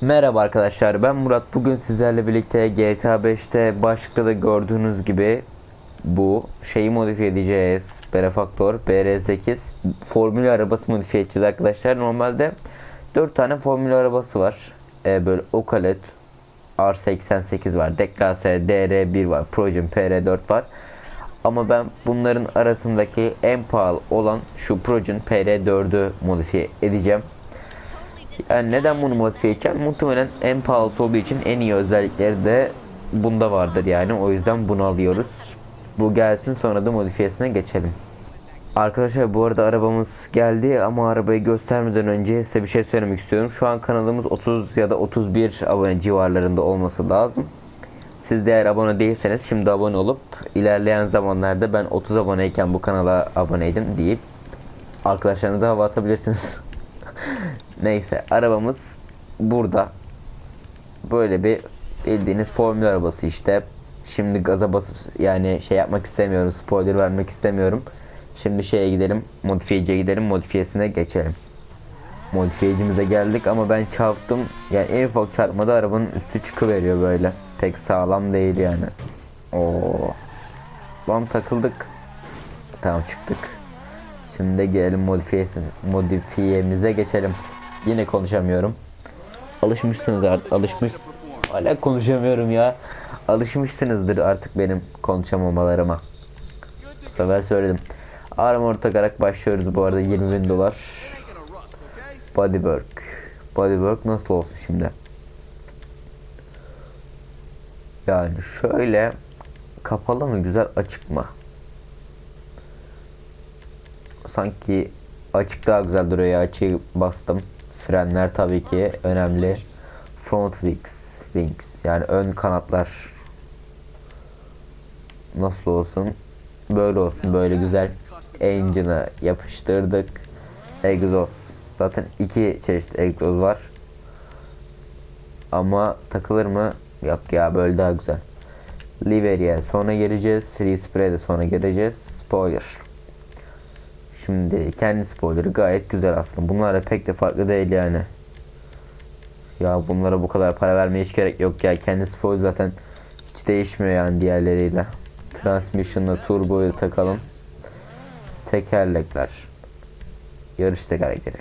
Merhaba arkadaşlar ben Murat. Bugün sizlerle birlikte GTA 5'te başlıkta da gördüğünüz gibi bu şeyi modifiye edeceğiz. Benefactor BR8 formül arabası modifiye edeceğiz arkadaşlar. Normalde 4 tane formül arabası var. Ee, böyle Okalet R88 var Deklase DR1 var Projen PR4 var. Ama ben bunların arasındaki en pahalı olan şu Projen PR4'ü modifiye edeceğim yani neden bunu modifiye edeceğim? Muhtemelen en pahalısı olduğu için en iyi özellikleri de bunda vardır yani. O yüzden bunu alıyoruz. Bu gelsin sonra da modifiyesine geçelim. Arkadaşlar bu arada arabamız geldi ama arabayı göstermeden önce size bir şey söylemek istiyorum. Şu an kanalımız 30 ya da 31 abone civarlarında olması lazım. Siz de eğer abone değilseniz şimdi abone olup ilerleyen zamanlarda ben 30 aboneyken bu kanala aboneydim deyip arkadaşlarınıza hava atabilirsiniz. Neyse arabamız burada. Böyle bir bildiğiniz formül arabası işte. Şimdi gaza basıp yani şey yapmak istemiyorum. Spoiler vermek istemiyorum. Şimdi şeye gidelim. Modifiyeciye gidelim. Modifiyesine geçelim. Modifiyecimize geldik ama ben çarptım. Yani en ufak çarpmada arabanın üstü çıkıveriyor böyle. Pek sağlam değil yani. Oo. Lan takıldık. Tamam çıktık. Şimdi gelelim modifiyesi, modifiyemize geçelim. Yine konuşamıyorum. Alışmışsınız artık. Alışmış. Hala konuşamıyorum ya. Alışmışsınızdır artık benim konuşamamalarıma. Bu sefer söyledim. Armor takarak başlıyoruz bu arada 20 bin dolar. Bodywork. Bodywork nasıl olsun şimdi? Yani şöyle kapalı mı güzel açık mı? sanki açık daha güzel duruyor ya. Açığı bastım. Frenler tabii ki önemli. Front wings, wings yani ön kanatlar nasıl olsun? Böyle olsun. Böyle güzel engine'ı yapıştırdık. Egzoz. Zaten iki çeşit egzoz var. Ama takılır mı? Yok ya böyle daha güzel. Livery'e sonra geleceğiz. Respray'e de sonra geleceğiz. Spoiler. Şimdi kendi spoilerı gayet güzel aslında. Bunlar da pek de farklı değil yani. Ya bunlara bu kadar para vermeye hiç gerek yok ya. Kendi spoiler zaten hiç değişmiyor yani diğerleriyle. Transmission'la turboyu takalım. Tekerlekler. Yarış tekerlekleri.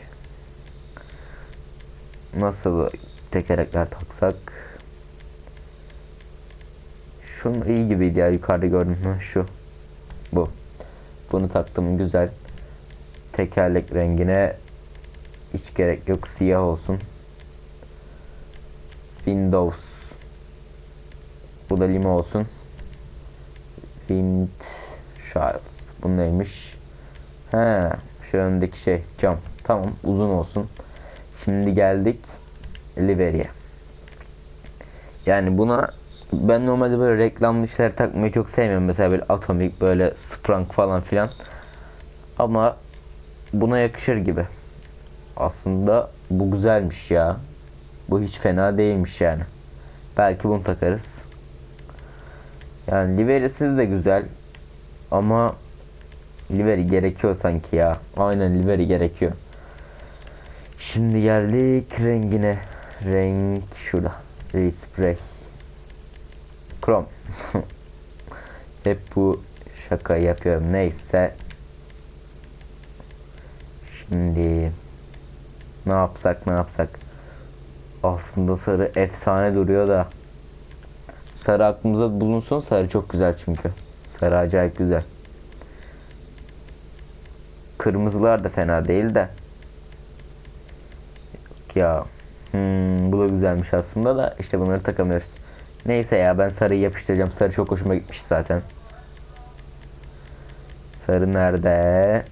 Nasıl tekerlekler taksak? Şunu iyi gibiydi ya yukarıda gördüm? Şu. Bu. Bunu taktım güzel tekerlek rengine hiç gerek yok. Siyah olsun. Windows. Bu da lima olsun. Wind Shields. Bu neymiş? He şu öndeki şey cam. Tamam uzun olsun. Şimdi geldik livery'e yani buna ben normalde böyle reklamlı işler takmayı çok sevmiyorum. Mesela böyle atomik böyle sprang falan filan. Ama buna yakışır gibi. Aslında bu güzelmiş ya. Bu hiç fena değilmiş yani. Belki bunu takarız. Yani liverisiz de güzel. Ama liveri gerekiyor sanki ya. Aynen liveri gerekiyor. Şimdi geldik rengine. Renk şurada. Respray. Chrome. Hep bu şaka yapıyorum. Neyse Şimdi ne yapsak ne yapsak. Aslında sarı efsane duruyor da. Sarı aklımıza bulunsun. Sarı çok güzel çünkü. Sarı acayip güzel. Kırmızılar da fena değil de. Ya. Hmm, bu da güzelmiş aslında da işte bunları takamıyoruz. Neyse ya ben sarıyı yapıştıracağım. Sarı çok hoşuma gitmiş zaten. Sarı nerede?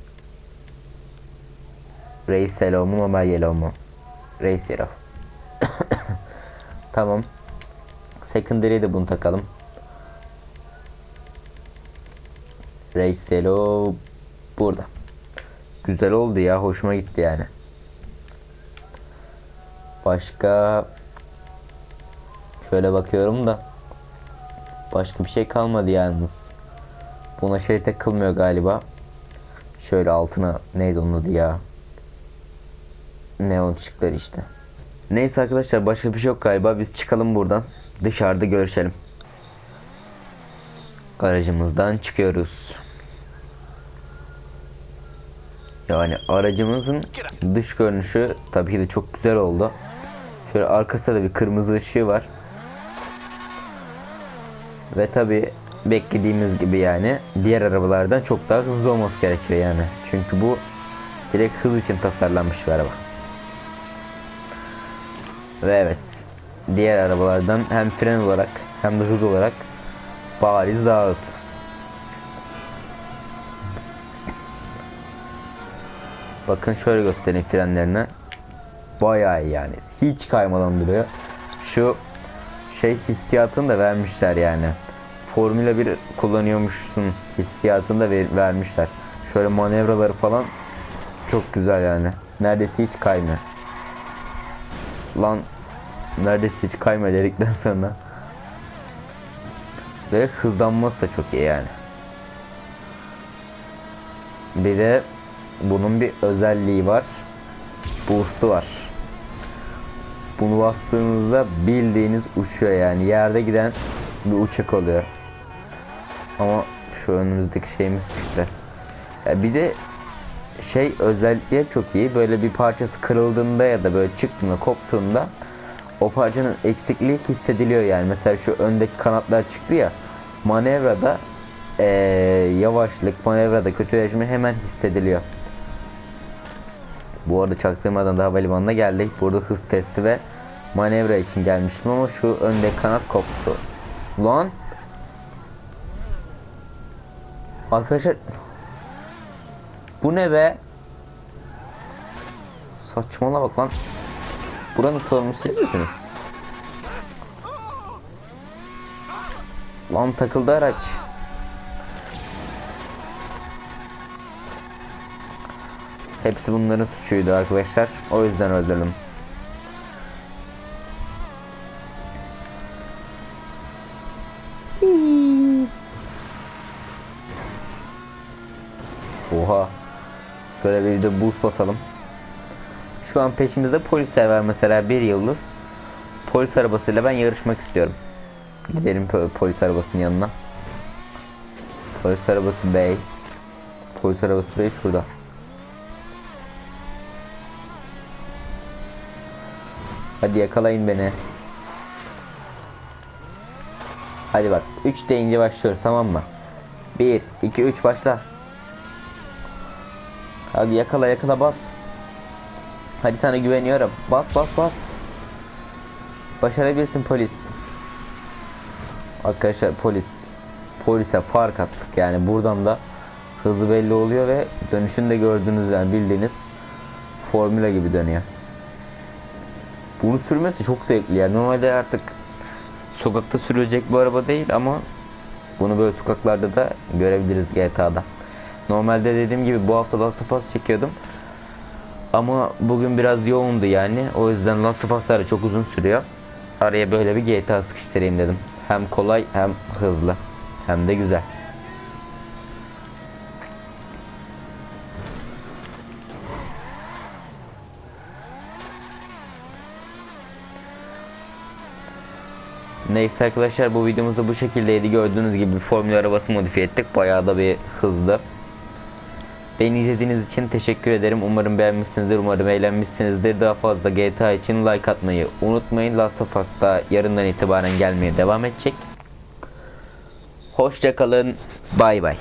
Race Yellow mu Mobile Yellow mu? Race Yellow. tamam. Secondary'e de bunu takalım. Race Yellow burada. Güzel oldu ya. Hoşuma gitti yani. Başka şöyle bakıyorum da başka bir şey kalmadı yalnız. Buna şey takılmıyor galiba. Şöyle altına neydi onun adı ya? Neon ışıkları işte. Neyse arkadaşlar başka bir şey yok galiba. Biz çıkalım buradan. Dışarıda görüşelim. Aracımızdan çıkıyoruz. Yani aracımızın dış görünüşü tabii ki de çok güzel oldu. Şöyle arkasında da bir kırmızı ışığı var. Ve tabii beklediğimiz gibi yani diğer arabalardan çok daha hızlı olması gerekiyor yani. Çünkü bu direkt hız için tasarlanmış bir araba. Ve evet diğer arabalardan hem fren olarak hem de hız olarak bariz daha hızlı. Bakın şöyle göstereyim frenlerine. Bayağı iyi yani. Hiç kaymadan duruyor. Şu şey hissiyatını da vermişler yani. Formula 1 kullanıyormuşsun hissiyatını da ver- vermişler. Şöyle manevraları falan çok güzel yani. Neredeyse hiç kaymıyor. Lan neredeyse hiç kaymıyor dedikten sonra. Ve hızlanması da çok iyi yani. Bir de bunun bir özelliği var. Boost'u var. Bunu bastığınızda bildiğiniz uçuyor yani. Yerde giden bir uçak oluyor. Ama şu önümüzdeki şeyimiz çıktı. Ya bir de şey özellikle çok iyi. Böyle bir parçası kırıldığında ya da böyle çıktığında, koptuğunda o parçanın eksikliği hissediliyor yani. Mesela şu öndeki kanatlar çıktı ya. Manevrada eee, yavaşlık, manevrada kötüleşme hemen hissediliyor. Bu arada çaktırmadan da havalimanına geldik. Burada hız testi ve manevra için gelmiştim ama şu öndeki kanat koptu. Lan! Arkadaşlar bu ne be? Saçmalama bak lan. Buranın sorumlusu siz misiniz? Lan takıldı araç. Hepsi bunların suçuydu arkadaşlar. O yüzden öldürdüm. Şöyle bir de boost basalım. Şu an peşimizde polisler var mesela bir yıldız. Polis arabasıyla ben yarışmak istiyorum. Gidelim po- polis arabasının yanına. Polis arabası bey. Polis arabası bey şurada. Hadi yakalayın beni. Hadi bak 3 deyince başlıyoruz tamam mı? 1 2 3 başla. Hadi yakala yakala bas. Hadi sana güveniyorum. Bas bas bas. Başarabilirsin polis. Arkadaşlar polis. Polise fark attık yani buradan da hızı belli oluyor ve dönüşünü de gördüğünüz yani bildiğiniz formüla gibi dönüyor. Bunu sürmesi çok zevkli yani normalde artık sokakta sürülecek bir araba değil ama bunu böyle sokaklarda da görebiliriz GTA'da. Normalde dediğim gibi bu hafta Last of Us çekiyordum. Ama bugün biraz yoğundu yani. O yüzden Last of Us'lar çok uzun sürüyor. Araya böyle bir GTA sıkıştırayım dedim. Hem kolay hem hızlı. Hem de güzel. Neyse arkadaşlar bu videomuz da bu şekildeydi. Gördüğünüz gibi bir formül arabası modifiye ettik. Bayağı da bir hızlı. Beni izlediğiniz için teşekkür ederim. Umarım beğenmişsinizdir. Umarım eğlenmişsinizdir. Daha fazla GTA için like atmayı unutmayın. Last of Us da yarından itibaren gelmeye devam edecek. Hoşçakalın. Bay bay.